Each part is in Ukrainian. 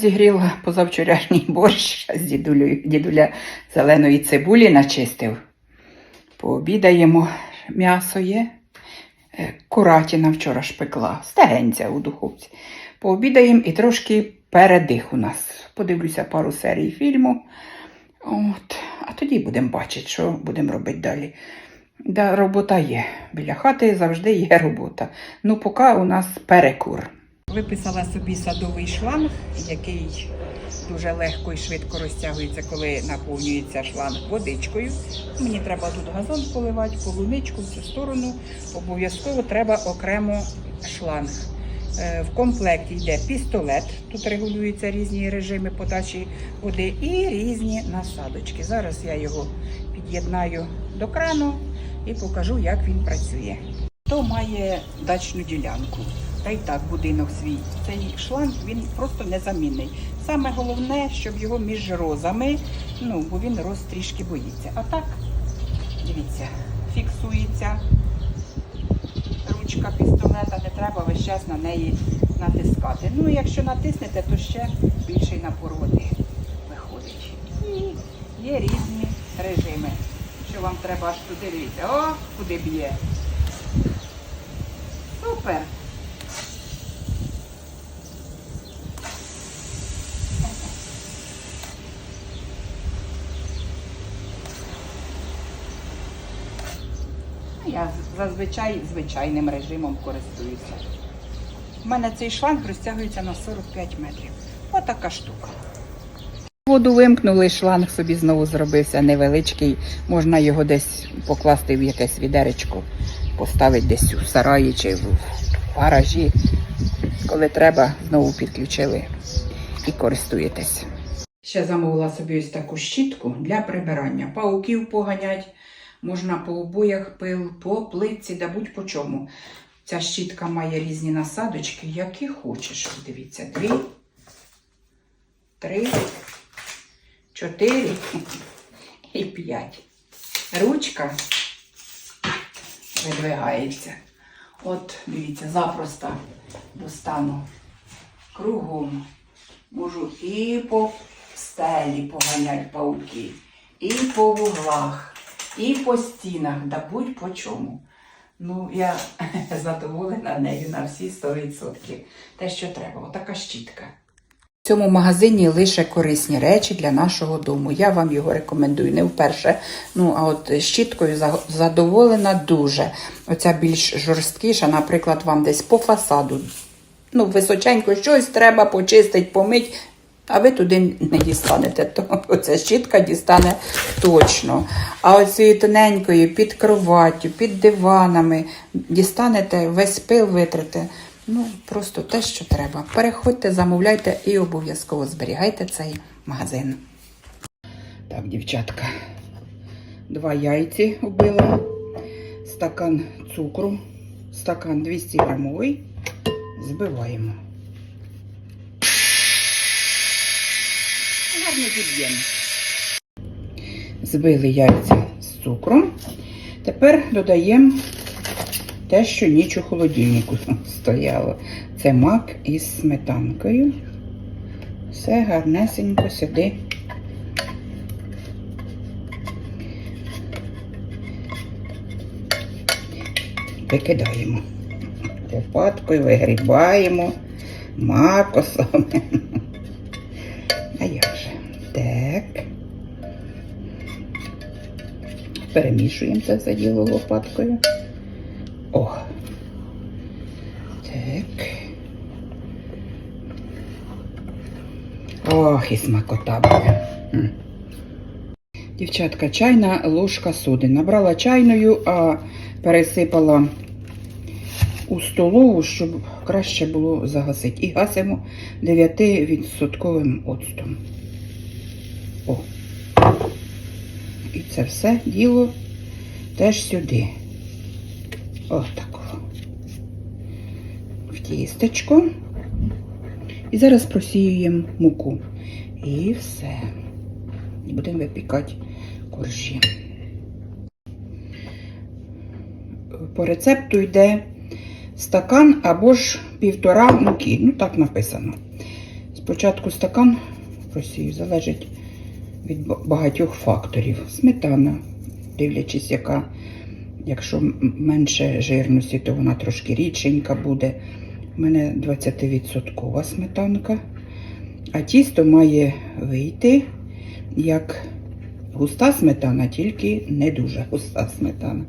розігріла позавчорашній борщ з дідулею. Дідуля зеленої цибулі начистив. Пообідаємо. М'ясо є. Е, Куратіна вчора ж пекла, стегенця у духовці. Пообідаємо і трошки передих у нас. Подивлюся пару серій фільму. От. А тоді будемо бачити, що будемо робити далі. Да, робота є. Біля хати завжди є робота. Ну, поки у нас перекур. Виписала собі садовий шланг, який дуже легко і швидко розтягується, коли наповнюється шланг водичкою. Мені треба тут газон поливати, полуничку в цю сторону. Обов'язково треба окремо шланг. Е, В комплекті йде пістолет, тут регулюються різні режими подачі води і різні насадочки. Зараз я його під'єднаю до крану і покажу, як він працює. Хто має дачну ділянку? Та й так будинок свій. Цей шланг він просто незамінний. Саме головне, щоб його між розами, ну бо він роз трішки боїться. А так, дивіться, фіксується ручка пістолета, не треба весь час на неї натискати. Ну, якщо натиснете, то ще більший напор води виходить. І є різні режими. Що вам треба аж туди дивіться. О, куди б'є. Супер! Я зазвичай звичайним режимом користуюся. У мене цей шланг розтягується на 45 метрів. Отака штука. Воду вимкнули, шланг собі знову зробився невеличкий. Можна його десь покласти в якесь відеречко, поставити десь у сараї чи в гаражі. Коли треба, знову підключили і користуєтесь. Ще замовила собі ось таку щітку для прибирання. Пауків поганять, можна по обоях пил, по плитці, да будь по чому. Ця щітка має різні насадочки, які хочеш. Дивіться, дві, три, чотири і п'ять. Ручка видвигається. От, дивіться, запросто достану кругом. Можу і по стелі поганять пауки, і по вуглах, і по стінах, да будь по чому. Ну, я задоволена нею на всі 100%. Те, що треба, отака щітка. В цьому магазині лише корисні речі для нашого дому. Я вам його рекомендую не вперше. Ну, а от щіткою задоволена дуже. Оця більш жорсткіша, наприклад, вам десь по фасаду. Ну, височенько щось треба почистити, помить, а ви туди не дістанете. То оця щітка дістане точно. А оцією тоненькою під кроваттю, під диванами дістанете, весь пил витрите. Ну, просто те, що треба. Переходьте, замовляйте і обов'язково зберігайте цей магазин. Так, дівчатка, два яйці убила, стакан цукру, стакан 200 грамовий. Збиваємо. Гарно зіб'ємо. Збили яйця з цукром. Тепер додаємо те, що ніч у холодильнику стояло. Це мак із сметанкою. Все гарнесенько сюди. Викидаємо. Лопаткою вигрібаємо макосом. Так. Перемішуємо це все діло лопаткою. О. Так. Ох, і смакота буде. Дівчатка, чайна ложка соди. Набрала чайною, а пересипала у столову, щоб краще було загасити. І гасимо 9% оцтом. О. І це все діло теж сюди. Отако. В тістечко. І зараз просіюємо муку. І все. І будемо випікати коржі. По рецепту йде стакан або ж півтора муки. Ну, так написано. Спочатку стакан просію залежить від багатьох факторів. Сметана, дивлячись, яка, якщо менше жирності, то вона трошки рідшенька буде. У мене 20% сметанка. А тісто має вийти як густа сметана, тільки не дуже густа сметана.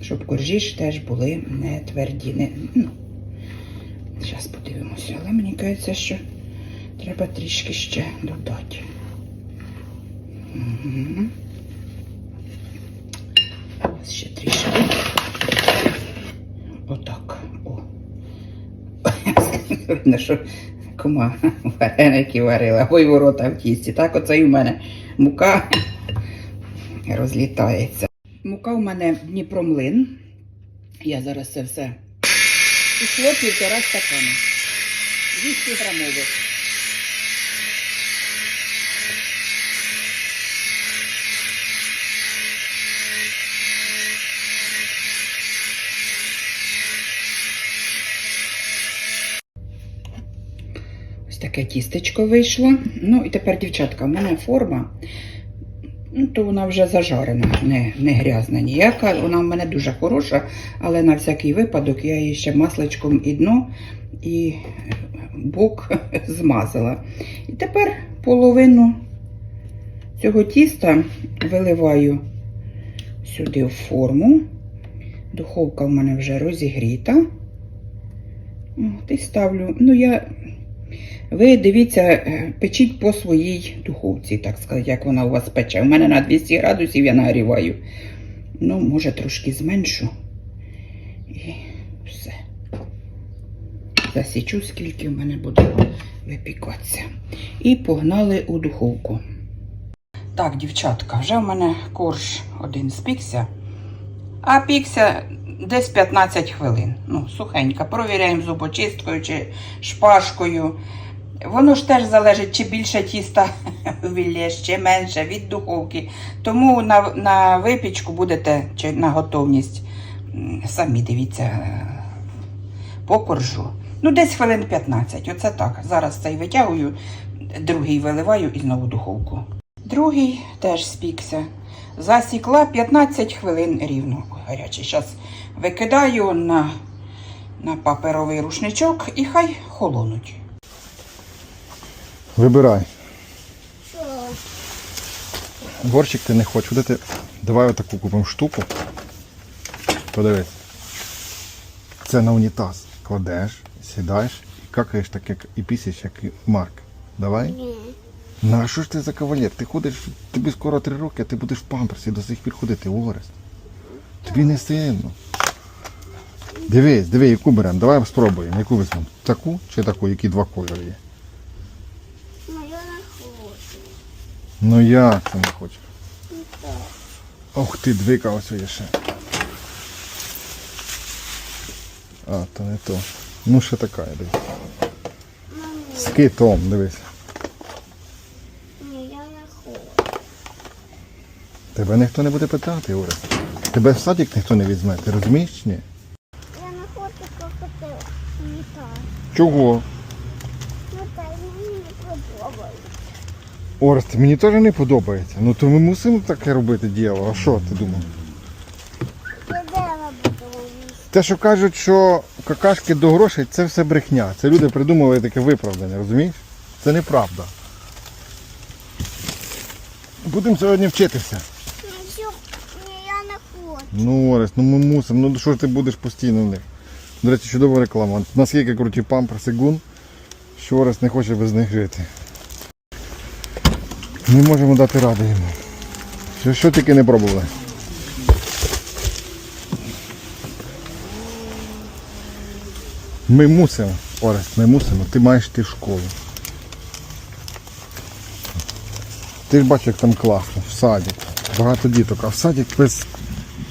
Щоб коржі ж теж були не тверді. Не, ну, зараз подивимося, але мені кажеться, що треба трішки ще додати. Ось ще трішки. Отак. О. Видно, що кума вареники варила, ой ворота в тісті. Так оце і в мене мука розлітається. Мука в мене Дніпромлин. Я зараз це все пішло півтора стакана. 200 грамових. Таке тістечко вийшло. Ну і тепер, дівчатка, в мене форма. Ну, то вона вже зажарена, не, не грязна ніяка. Вона в мене дуже хороша, але на всякий випадок я її ще масличком і дно і бок змазала. І тепер половину цього тіста виливаю сюди в форму. Духовка в мене вже розігріта. От, і ставлю. Ну, я ви дивіться, е, печіть по своїй духовці, так сказати, як вона у вас пече. У мене на 200 градусів я нагріваю. Ну, може, трошки зменшу. І все. Засічу, скільки в мене буде випікатися. І погнали у духовку. Так, дівчатка, вже в мене корж один спікся. А пікся десь 15 хвилин. Ну, сухенька. Провіряємо зубочисткою чи шпажкою. Воно ж теж залежить, чи більше тіста віллєш, чи менше від духовки. Тому на, на випічку будете чи на готовність. Самі дивіться е, по коржу. Ну, десь хвилин 15. Оце так. Зараз цей витягую, другий виливаю і знову духовку. Другий теж спікся. Засікла 15 хвилин рівно гарячий. Зараз викидаю на, на паперовий рушничок і хай холонуть. Вибирай. Борщик ти не хочеш. Куди ти? Давай отаку купимо штуку. Подивись. Це на унітаз. Кладеш, сідаєш і какаєш так, як і пісяєш, як і Марк. Давай. Ні. На що ж ти за кавалер? Ти ходиш, тобі скоро три роки, а ти будеш в памперсі до сих пір ходити, Орест. Тобі не стидно. Дивись, диви, яку беремо. Давай спробуємо. Яку візьмемо? Таку чи таку, які два кольори є? Ну я не хочу. Ну як ти не хочеш? Ну. Ох ти, двика ось є ще. А, то не то. Ну ще така, дивись. З китом, дивись. Ні, я не хочу. Тебе ніхто не буде питати, Орест. Тебе в садик ніхто не візьме, ти розумієш ні? Я не хочу какати унітаз. Чого? Ну так мені не подобається. Орест, мені теж не подобається. Ну то ми мусимо таке робити діло. А що ти думав? Я дерево буду їсти. Те, що кажуть, що какашки до грошей, це все брехня. Це люди придумали таке виправдання, розумієш? Це неправда. Будемо сьогодні вчитися. Ну що? Ні, я не хочу. Ну, Орест, ну ми мусимо. Ну що ж ти будеш постійно в них? До речі, чудова реклама. Наскільки круті памперси гун, що Орест не хоче без них жити. Ми можемо дати раду йому. Що, що тільки не пробували. Ми мусимо, Орест, ми мусимо. Ти маєш йти в школу. Ти ж бачиш, як там класно, в садик. Багато діток, а в садик без,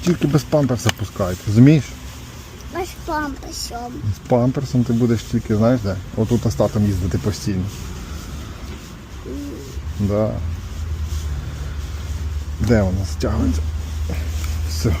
тільки без памперса пускають, розумієш? Без памперсом. З памперсом ти будеш тільки, знаєш де? Отут остатом їздити постійно. Да. Де вона стягується? Все.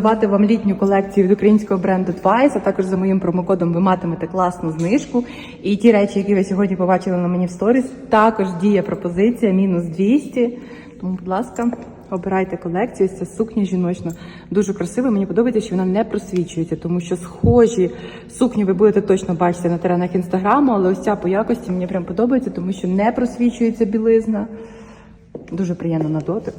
Порекомендувати вам літню колекцію від українського бренду Twice, а також за моїм промокодом ви матимете класну знижку. І ті речі, які ви сьогодні побачили на мені в сторіс, також діє пропозиція мінус 200. Тому, будь ласка, обирайте колекцію. Ця сукня жіночна дуже красива. Мені подобається, що вона не просвічується, тому що схожі сукні ви будете точно бачити на теренах інстаграму, але ось ця по якості мені прям подобається, тому що не просвічується білизна. Дуже приємно на дотик.